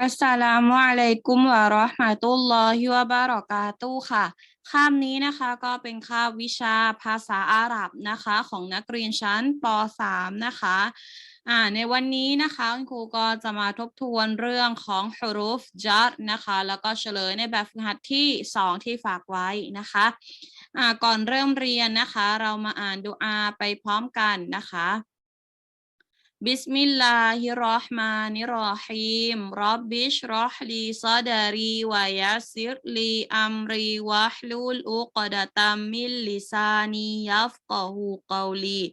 อัสสลามุอะลัยกุมวะเราะห์มะตุลลอฮิวะบะเราะกาตุค่ะคาบนี้นะคะก็เป็นคาบวิชาภาษาอาหรับนะคะ ของนักเรียนชั้นป .3 นะคะอ่าในวันนี้นะคะคุณครูก็จะมาทบทวนเรื่องของฮุรุฟจัดนะคะ แล้วก็เฉลยในแบบฝึกหัดที่ 2 ที่ฝากไว้นะคะอ่าก่อนเริ่มเรียนนะคะ เรามาอ่านดูอาไปพร้อมกันนะคะ Bismillahirrahmanirrahim. Rabbi syrah li sadari wa li amri wa hlul uqadatam min lisani yafqahu qawli.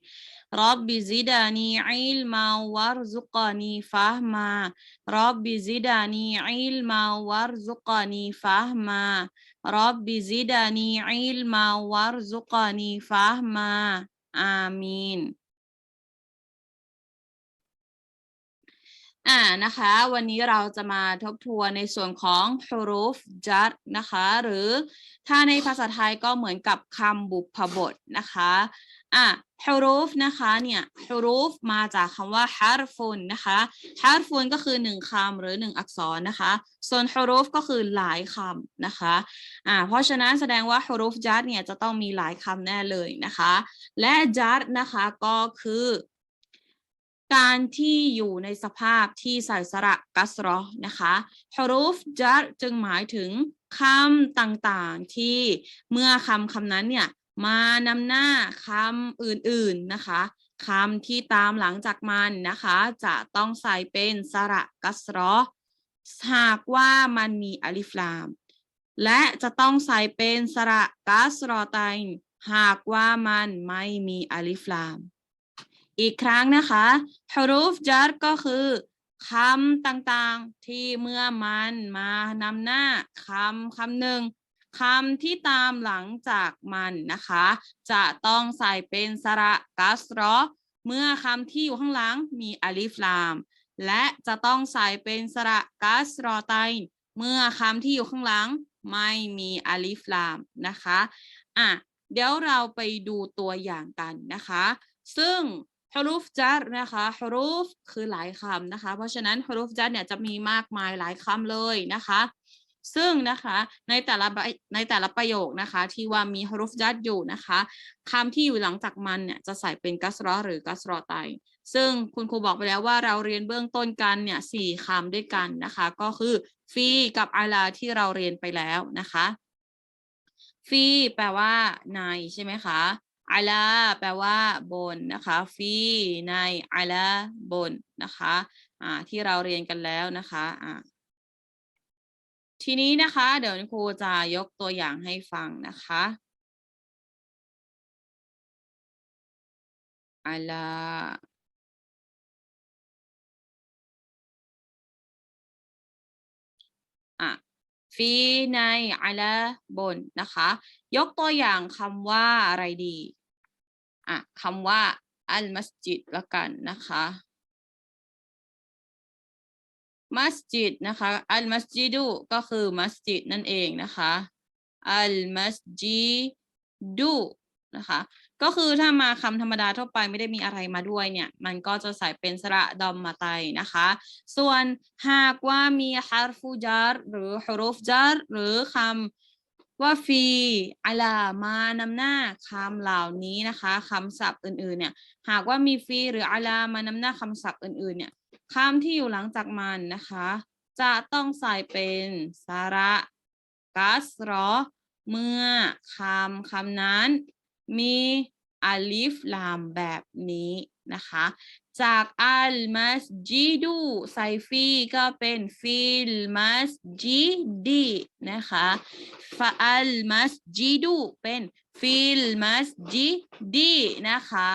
Rabbi zidani ilma warzuqani fahma. Rabbi zidani ilma warzuqani fahma. Rabbi zidani ilma warzuqani fahma. Amin. อ่านะคะ วันนี้เราจะมาทบทวนในส่วนของฮุรุฟจัดนะคะ หรือถ้าในภาษาไทยก็เหมือนกับคำบุพบทนะคะอะฮุรุฟนะคะเนี่ยฮุรุฟมาจากคำว่าฮาร์ฟุนนะคะฮาร์ฟุนก็คือหนึ่งคำหรือหนึ่งอักษรนะคะ ส่วนฮุรุฟก็คือหลายคำนะคะอ่าเพราะฉะนั้นแสดงว่าฮุรุฟจัดเนี่ยจะต้องมีหลายคำแน่เลยนะคะ และจัดนะคะก็คือ การที่อยู่ในสภาพที่ใส่สระกัสรอนะคะฮารูฟจัดจึงหมายถึงคำต่างๆที่เมื่อคำคำนั้นเนี่ยมานำหน้าคำอื่นๆนะคะคำที่ตามหลังจากมันนะคะ จะต้องใส่เป็นสระกัสรอหากว่ามันมีอลิฟลาม และจะต้องใส่เป็นสระกัสรอไตหากว่ามันไม่มีอลิฟลาม อีกครั้งนะคะฮารูฟจัดก็คือคำต่างๆที่เมื่อมันมานำหน้าคำคำหนึ่งคำที่ตามหลังจากมันนะคะ จะต้องใส่เป็นสระกัสรอเมื่อคำที่อยู่ข้างหลังมีอลิฟลาม และจะต้องใส่เป็นสระกัสรอไตนเมื่อคำที่อยู่ข้างหลังไม่มีอลิฟลามนะคะอะเดี๋ยวเราไปดูตัวอย่างกันนะคะ ซึ่ง ฮารูฟจัดนะคะฮารูฟคือหลายคำนะคะ เพราะฉะนั้นฮารูฟจัดเนี่ยจะมีมากมายหลายคำเลยนะคะ ซึ่งนะคะในแต่ละในแต่ละประโยคนะคะ ที่ว่ามีฮารูฟจัดอยู่นะคะคำที่อยู่หลังจากมันเนี่ยจะใส่เป็นกัสรอหรือกัสรอไตซึ่งคุณครูบอกไปแล้วว่าเราเรียนเบื้องต้นกันเนี่ยสี่คำด้วยกันนะคะ ก็คือฟีกับอาลาที่เราเรียนไปแล้วนะคะฟีแปลว่าในใช่ไหมคะ อาลาแปลว่าบนนะคะฟีในอาลาบนนะคะอ่าที่เราเรียนกันแล้วนะคะอ่าทีนี้นะคะ เดี๋ยวครูจะยกตัวอย่างให้ฟังนะคะอาลาอะฟีในอาลาบนนะคะ ยกตัวอย่างคำว่าอะไรดี อะคำว่าอัลมัสจิดละกันนะคะมัสจิดนะคะอัลมัสจิดูก็คือมัสจิดนั่นเองนะคะอัลมัสจิดูนะคะก็คือถ้ามาคำธรรมดาทั่วไปไม่ได้มีอะไรมาด้วยเนี่ย มันก็จะใส่เป็นสระดอมมาไตนะคะ ส่วนหากว่ามีฮาร์ฟูจาร์หรือฮารูฟจาร์หรือคำ ว่าฟีอาลามานำหน้าคำเหล่านี้นะคะคำศัพท์อื่นๆเนี่ยหากว่ามีฟีหรืออาลามานำหน้าคำศัพท์อื่นๆเนี่ยคำที่อยู่หลังจากมันนะคะ จะต้องใส่เป็นสาระกัสรอเมื่อคำคำนั้น มีอาลิฟลามแบบนี้ นะคะ จากอัลมัสจิดูไซฟีก็เป็นฟิลมัสจิดีนะคะฟาอัลมัสจิดูเป็นฟิลมัสจิดีนะคะ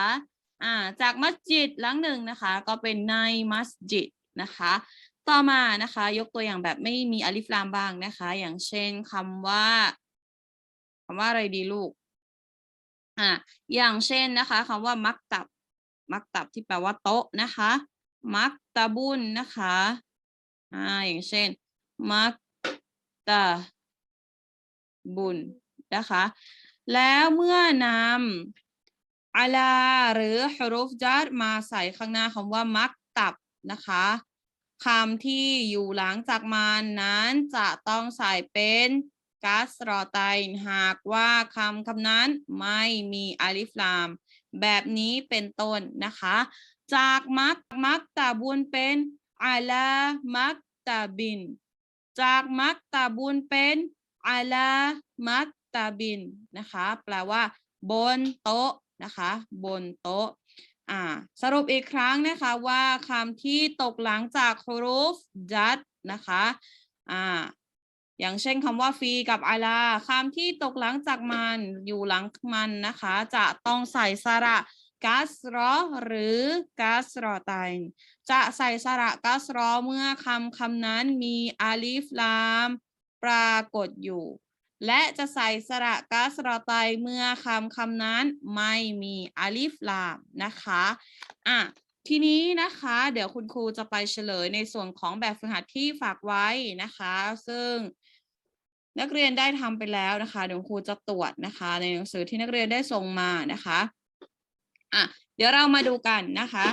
อ่าจากมัสจิดหลังหนึ่งนะคะ ก็เป็นในมัสจิดนะคะ ต่อมานะคะ ยกตัวอย่างแบบไม่มีอลิฟลามบ้างนะคะ อย่างเช่นคำว่าคำว่าอะไรดีลูกอ่าอย่างเช่นนะคะคำว่ามักตับ มักตับที่แปลว่าโต๊ะนะคะ มักตะบุนนะคะอ่าอย่างเช่น มักตะบุนนะคะ แล้วเมื่อนำอาลาหรือฮารุฟจัดมาใส่ข้างหน้าคำว่ามักตับนะคะคำที่อยู่หลังจากมันนั้นจะต้องใส่เป็นกัสรอไตน์หากว่าคำคำนั้นไม่มีอาลิฟลาม แบบนี้เป็นต้นนะคะ จากมักมักตาบุญเป็นอาลามักตาบิน จากมักตาบุญเป็นอาลามักตาบินนะคะ แปลว่า บนโต๊ะนะคะ บนโต๊ะอ่าสรุปอีกครั้งนะคะว่าคำที่ตกหลังจากฮุรูฟจัดนะคะอ่า อย่างเช่นคำว่าฟีกับอาลาคำที่ตกหลังจากมันอยู่หลังมันนะคะ จะต้องใส่สระกัสรอหรือกัสรอไตน์จะใส่สระกัสรอเมื่อคำคำนั้นมีอาลิฟลาม ปรากฏอยู่ และจะใส่สระกัสรอไตน์เมื่อคำคำนั้นไม่มีอาลิฟลามนะคะอะทีนี้นะคะ เดี๋ยวคุณครูจะไปเฉลยในส่วนของแบบฝึกหัดที่ฝากไว้นะคะ ซึ่ง นักเรียนได้ทำไปแล้วนะคะเดี๋ยวครูจะตรวจนะคะ ในหนังสือที่นักเรียนได้ส่งมานะคะอะเดี๋ยวเรามาดูกันนะคะ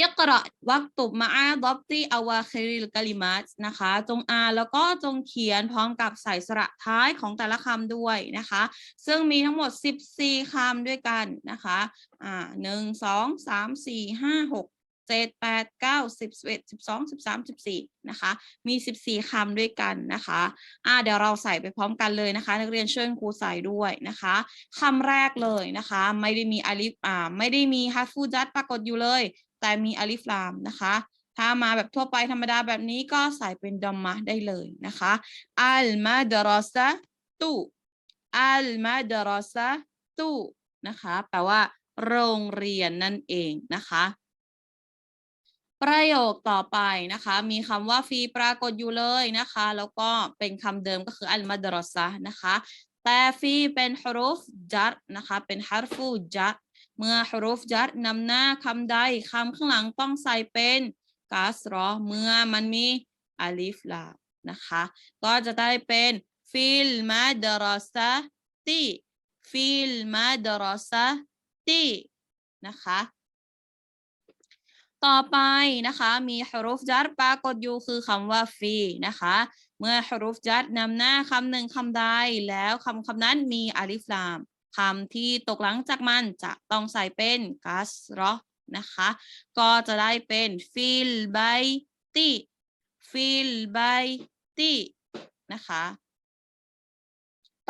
อิกราวักตุบมาอาดอบตีอวาคิริลกาลิมัสนะคะ จงอ่านแล้วก็จงเขียนพร้อมกับใส่สระท้ายของแต่ละคำด้วยนะคะ ซึ่งมีทั้งหมด 14คำด้วยกันนะคะอ่าหนึ่งสองสามสี่ห้าหก เจ็ดแปดเก้าสิบสิบเอ็ดสิบสองสิบสามสิบสี่นะคะ มี14คำด้วยกันนะคะอ่าเดี๋ยวเราใส่ไปพร้อมกันเลยนะคะ นักเรียนช่วยครูใส่ด้วยนะคะคำแรกเลยนะคะ ไม่ได้มีอาลิฟอ่าไม่ได้มีฮัฟฟูจัดปรากฏอยู่เลย แต่มีอาลิฟลามนะคะ ถ้ามาแบบทั่วไปธรรมดาแบบนี้ก็ใส่เป็นดอมมะได้เลยนะคะอัลมาดรอซะตุอัลมาดรอซะตุนะคะ แปลว่า โรงเรียนนั่นเองนะคะ ประโยคต่อไปนะคะ มีคำว่าฟีปรากฏอยู่เลยนะคะ แล้วก็เป็นคำเดิมก็คืออัลมาดรอซะนะคะแต่ฟีเป็นฮารุฟจัดนะคะเป็นฮาร์ฟูจัดเมื่อฮารุฟจัดนำหน้าคำใดคำข้างหลังต้องใส่เป็นกาสรอเมื่อมันมีอาลิฟลานะคะ ก็จะได้เป็นฟิลมาดรอซะตีฟิลมาดรอซะตีนะคะ ต่อไปนะคะมีฮรุฟจัดปรากฏอยู่คือคำว่าฟีนะคะ เมื่อฮรุฟจัดนำหน้าคำหนึ่งคำใดแล้วคำคำนั้นมีอาลิฟลามคำที่ตกหลังจากมันจะต้องใส่เป็นกัสรอนะคะ ก็จะได้เป็นฟิลไบตีฟิลไบตีนะคะ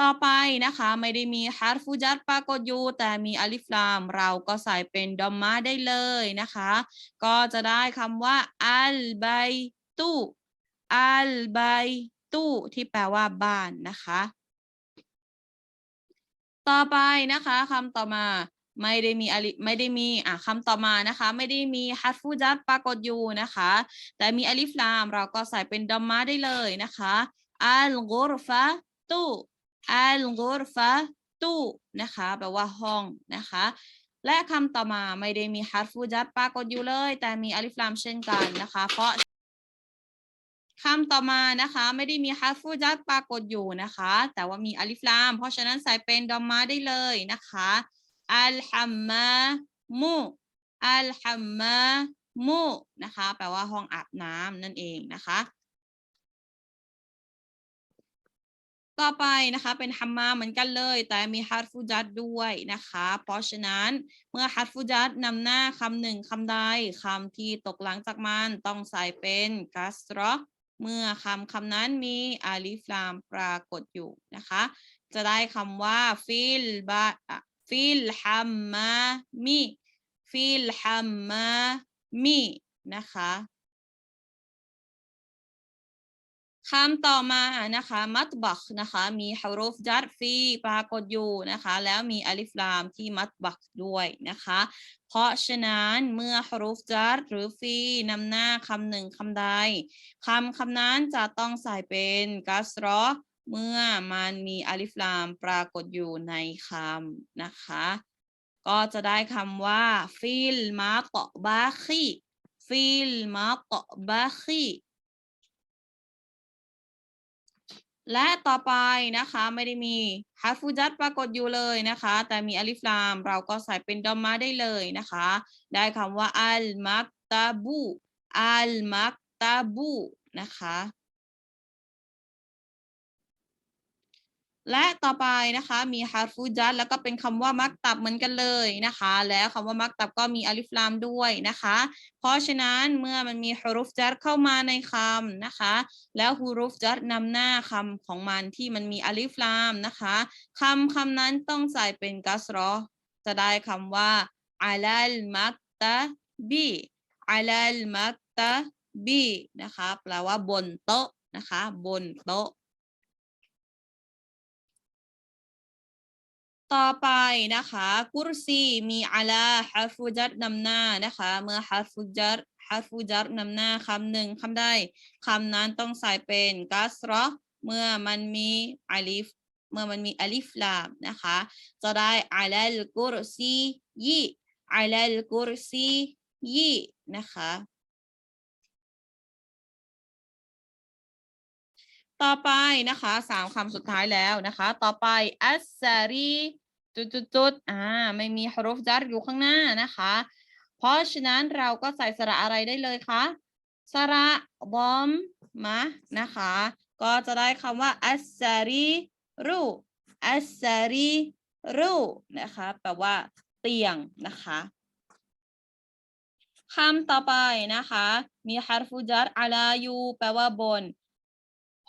ต่อไปนะคะไม่ได้มีฮาร์ฟูจัดปรากฏอยู่แต่มีอาลิฟลาม เราก็ใส่เป็นดอมมาได้เลยนะคะ ก็จะได้คำว่าอัลไบตูอัลไบตูที่แปลว่าบ้านนะคะ ต่อไปนะคะคำต่อมาไม่ได้มีอลิไม่ได้มีอะคำต่อมานะคะ ไม่ได้มีฮัตฟูจัดปรากฏอยู่นะคะ แต่มีอลิฟลาม เราก็ใส่เป็นดอมมาได้เลยนะคะอัลกุรฟะตู อัลกุรฟะตูนะคะแปลว่าห้องนะคะ และคำต่อมาไม่ได้มีฮัตฟูจัดปรากฏอยู่เลย แต่มีอาลิฟลามเช่นกันนะคะ เพราะคำต่อมานะคะ ไม่ได้มีฮัตฟูจัดปรากฏอยู่นะคะ แต่ว่ามีอาลิฟลาม เพราะฉะนั้นใส่เป็นดอมมาได้เลยนะคะอัลฮัมมามูอัลฮัมมามูนะคะ แปลว่าห้องอาบน้ำนั่นเองนะคะ ต่อไปนะคะเป็นฮัมมาเหมือนกันเลย แต่มีฮัตฟูจัดด้วยนะคะ เพราะฉะนั้นเมื่อฮัตฟูจัดนำหน้าคำหนึ่งคำใดคำที่ตกหลังจากมันต้องใส่เป็นกัสรอเมื่อคำคำนั้นมีอาลิฟลามปรากฏอยู่นะคะ จะได้คำว่าฟิลบาฟิลฮัมมามีฟิลฮัมมามีนะคะ คำต่อมานะคะมัตบักนะคะมีฮารุฟจัดฟีปรากฏอยู่นะคะแล้วมีอาลิฟลามที่มัตบักด้วยนะคะเพราะฉะนั้นเมื่อฮารุฟจัดหรือฟีนำหน้าคำหนึ่งคำใดคำคำนั้นจะต้องใส่เป็นกัสรอเมื่อมันมีอาลิฟลามปรากฏอยู่ในคำนะคะ ก็จะได้คำว่าฟิลมาเกาะบาคีฟิลมาเกาะบาคี และต่อไปนะคะไม่ได้มีฮัฟูจัดปรากฏอยู่เลยนะคะ แต่มีอาลิฟลาม เราก็ใส่เป็นดอมมาได้เลยนะคะ ได้คำว่าอัลมักตาบูอัลมักตาบูนะคะ และต่อไปนะคะมีฮาร์ฟูจัดแล้วก็เป็นคำว่ามักตับเหมือนกันเลยนะคะ แล้วคำว่ามักตับก็มีอาลิฟลามด้วยนะคะ เพราะฉะนั้นเมื่อมันมีฮารุฟจัดเข้ามาในคำนะคะ แล้วฮุรุฟจัดนำหน้าคำของมันที่มันมีอาลิฟลามนะคะคำคำนั้นต้องใส่เป็นกัสรอจะได้คำว่าอาลัลมักตะบีอาลัลมักตะบีนะคะแปลว่าบนโต๊ะนะคะ บนโต๊ะ ต่อไปนะคะกุรซีมีอาลาฮาร์ฟูจัดนำหน้านะคะ เมื่อฮาร์ฟูจัดฮาร์ฟูจัดนำหน้าคำหนึ่งคำใดคำนั้นต้องใส่เป็นกัสรอเมื่อมันมีอาลิฟเมื่อมันมีอาลิฟลามนะคะ จะได้อาลาลกุรซียีอาลาลกุรซียีนะคะ ต่อไปนะคะสามคำสุดท้ายแล้วนะคะ ต่อไปอัสซารีจุดจุดจุดอ่าไม่มีฮารุฟจัดอยู่ข้างหน้านะคะ เพราะฉะนั้นเราก็ใส่สระอะไรได้เลยคะสระบอมมะนะคะ ก็จะได้คำว่าอัสซารีรูอัสซารีรูนะคะแปลว่าเตียงนะคะคำต่อไปนะคะ มีฮาร์ฟูจัดอาลายูแปลว่าบน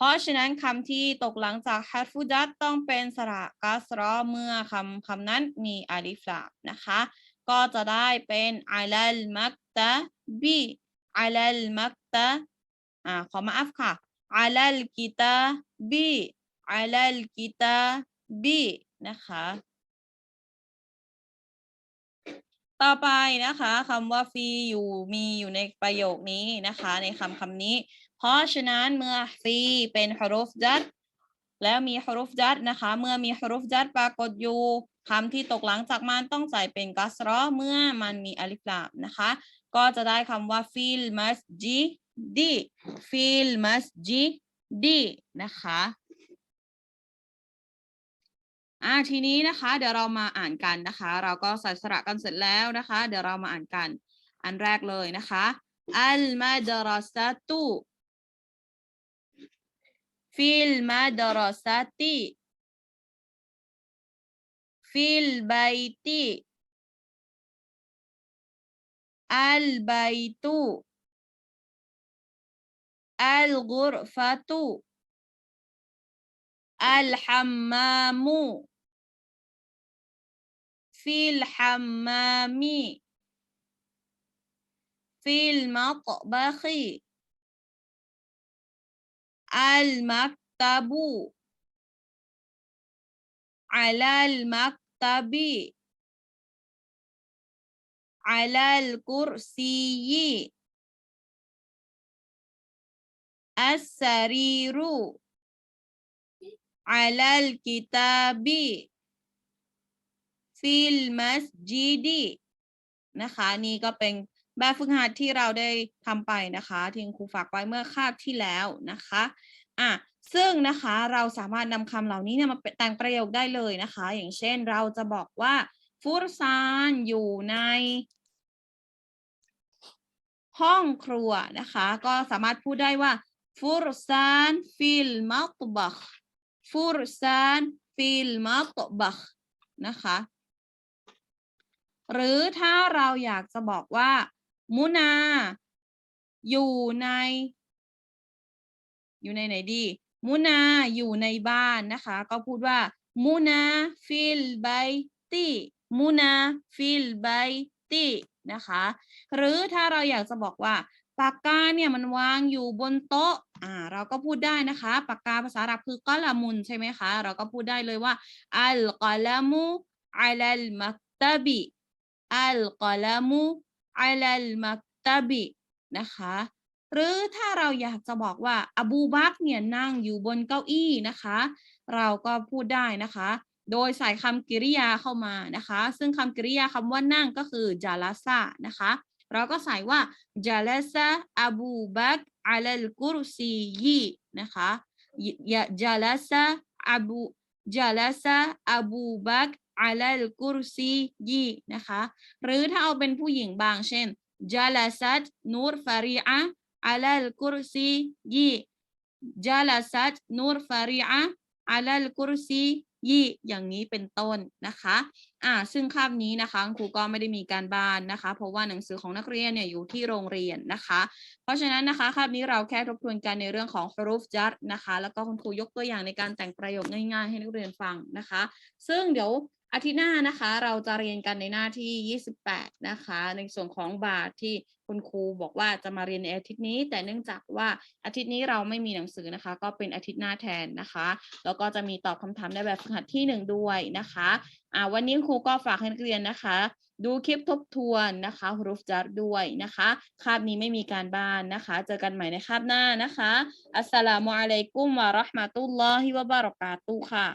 เพราะฉะนั้นคำที่ตกหลังจากฮาร์ฟูจัดต้องเป็นสระกัสรอเมื่อคำคำนั้นมีอาลิฟลามนะคะ ก็จะได้เป็นอาลัลมักตะบีอาลัลมักตะอ่าขอมาอัฟค่ะอาลัลกิตาบีอาลัลกิตาบีนะคะต่อไปนะคะคำว่าฟีอยู่มีอยู่ในประโยคนี้นะคะ ในคำคำนี้ เพราะฉะนั้นเมื่อฟีเป็นฮารุฟจัดแล้วมีฮารุฟจัดนะคะ เมื่อมีฮารุฟจัดปรากฏอยู่คำที่ตกหลังจากมันต้องใส่เป็นกัสรอเมื่อมันมีอาลิฟลามนะคะ ก็จะได้คำว่าฟิลมัสจีดีฟิลมัสจีดีนะคะอ่าทีนี้นะคะ เดี๋ยวเรามาอ่านกันนะคะ เราก็ใส่สระกันเสร็จแล้วนะคะ เดี๋ยวเรามาอ่านกัน อันแรกเลยนะคะอัลมาดรอซาตุ ฟิลมาดรอซาติฟิลบัย al maktabu alal maktabi. Alal kursiyi. As-sariru. Alal kitabi. Fil masjidi. Nah, นะคะนี่ก็เป็น แบบฝึกหัดที่เราได้ทำไปนะคะที่คุณครูฝากไว้เมื่อคาบที่แล้วนะคะอะซึ่งนะคะเราสามารถนำคำเหล่านี้เนี่ยมาแต่งประโยคได้เลยนะคะ อย่างเช่นเราจะบอกว่าฟูรซานอยู่ใน ห้องครัวนะคะ ก็สามารถพูดได้ว่าฟูรซานฟิลมัตบัคฟูรซานฟิลมัตบัคนะคะ หรือถ้าเราอยากจะบอกว่า มุนา อยู่ใน อยู่ในไหนดี มุนาอยู่ในบ้านนะคะ ก็พูดว่า มุนาฟิลไบตีมุนาฟิลไบตีนะคะ หรือถ้าเราอยากจะบอกว่าปากกาเนี่ยมันวางอยู่บนโต๊ะ อ่า เราก็พูดได้นะคะ ปากกาภาษาอาหรับคือกอลามุนใช่ไหมคะ เราก็พูดได้เลยว่า อัลกอลามูอัลลมักตบีอัลกอลามู อัลลมักตบีนะคะหรือถ้าเราอยากจะบอกว่าอบูบักเนี่ยนั่งอยู่บนเก้าอี้นะคะ เราก็พูดได้นะคะ โดยใส่คำกริยาเข้ามานะคะ ซึ่งคำกริยาคำว่านั่งก็คือจาลาซานะคะ เราก็ใส่ว่าจาลาซาอบูบักอัลลกุรซียีนะคะยะจาลาซาอบูจาลาซาอบูบัก อัลลกุรซียีนะคะ หรือถ้าเอาเป็นผู้หญิงบางเช่นจาลาซัตนูรฟารีอะอัลลกุรซียีจาลาซัตนูรฟารีอะอัลลกุรซียี่อย่างนี้เป็นต้นนะคะ อ่า ซึ่งคาบนี้นะคะครูก็ไม่ได้มีการบ้านนะคะ เพราะว่าหนังสือของนักเรียนเนี่ยอยู่ที่โรงเรียนนะคะ เพราะฉะนั้นนะคะคาบนี้เราแค่ทบทวนกันในเรื่องของฮารูฟจัดนะคะ แล้วก็คุณครูยกตัวอย่างในการแต่งประโยคง่ายๆ ให้นักเรียนฟังนะคะ ซึ่งเดี๋ยว อาทิตย์หน้านะคะเราจะเรียนกันในหน้าที่ 28 นะคะ ในส่วนของบาทที่คุณครูบอกว่าจะมาเรียนในอาทิตย์นี้ แต่เนื่องจากว่าอาทิตย์นี้เราไม่มีหนังสือนะคะ ก็เป็นอาทิตย์หน้าแทนนะคะ แล้วก็จะมีตอบคำถามในแบบฝึกหัดที่หนึ่งด้วยนะคะอ่าวันนี้ครูก็ฝากให้นักเรียนนะคะ ดูคลิปทบทวนนะคะรุฟจัดด้วยนะคะคาบนี้ไม่มีการบ้านนะคะ เจอกันใหม่ในคาบหน้านะคะ อัสสลามุอะลัยกุมวะราะห์มะตุลลอฮิวะบะเราะกาตุค่ะ